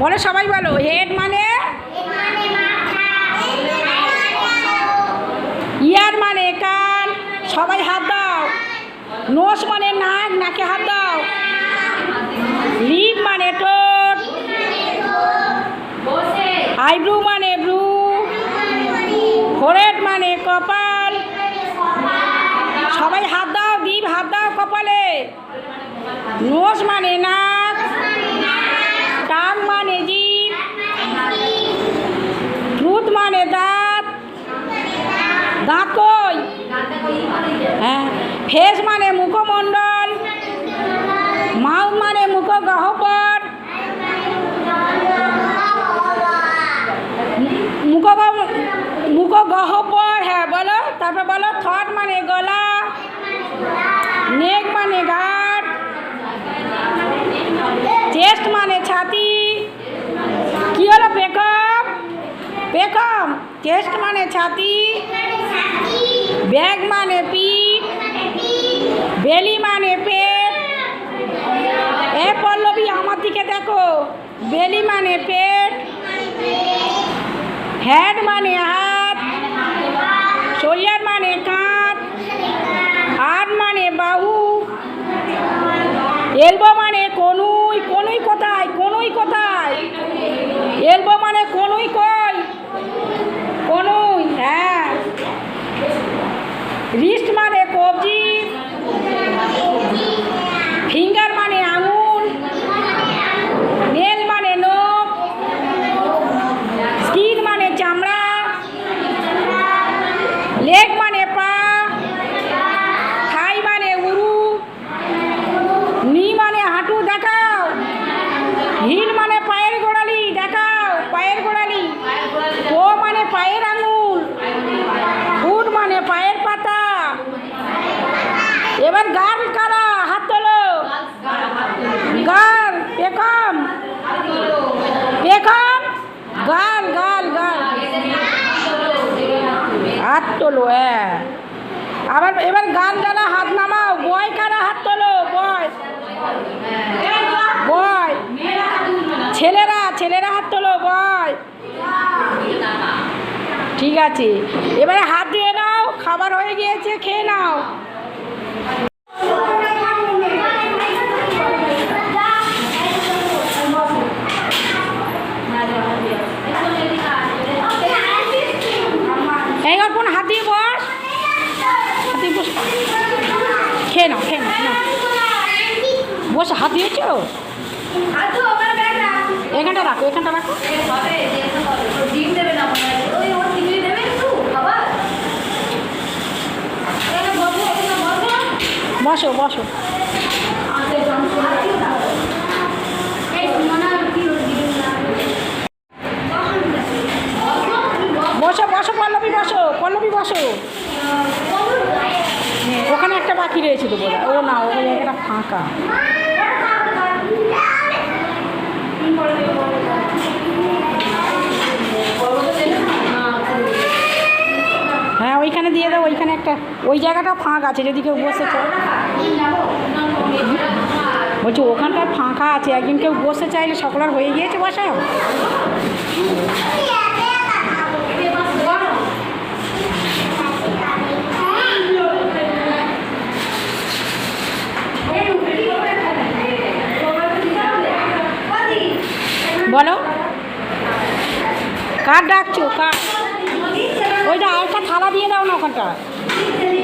বলো সবাই বলো, হেড মানে? ইয়ার মানে কান। সবাই হাত দাও। নোস মানে নাক, নাকে হাত দাও। লিপ মানে টোট আইব্রু মানে ব্রু। ফোরেড মানে কপাল। সবাই হাত দাও দ্বীপ হাত দাও কপালে। নোস মানে না মুখ গহ্বর হ্যাঁ বলো। তারপর বলো, থট মানে গলা, নেক মানে ঘাট, চেস্ট মানে ছাতি। কি হলো পেকম পেকম চেস্ট মানে ছাতি, ব্যাগ মানে পিঠ, বেলি মানে পেট। এ পল্লবী, আমার দিকে দেখো। বেলি মানে পেট হ্যাড মানে হাত। এলবো এবার গান কারা, হাত তোলো। গাল পেখম পেখম গান গান গান। হাত তোলো হ্যাঁ। আবার এবার গান জানা হাত নামাও। বয় কারা, হাত তোলো, বয়। বয়। ছেলেরা ছেলেরা হাত তোলো, বয়। ঠিক আছে। এবারে হাত দিয়ে নাও, খাবার হয়ে গিয়েছে, খেয়ে নাও। এই অর্পণ হাত দিয়ে বস। হাত দিয়ে বস। খেয়ে নাও খেয়ে নাও নাও। বসে হাত দিয়েছ? এখানটা রাখো এখানটা রাখো। বসো বসো। বসো বসো, পল্লবী বসো পল্লবী, বসো। ওখানে একটা বাকি রয়েছে তো বোধ ও না ওই জায়গাটা ফাঁকা। ওইখানে একটা, ওই জায়গাটা ফাঁক আছে, যদি কেউ বসে চায়। বলছি, ওখানটায় ফাঁকা আছে, একদিন কেউ বসে চাইলে সকলার হয়ে গিয়েছে বসা? বলো। কার ডাকছো? কার? ওইটা আরেকটা থালা দিয়ে দাও না ওখানটা। এই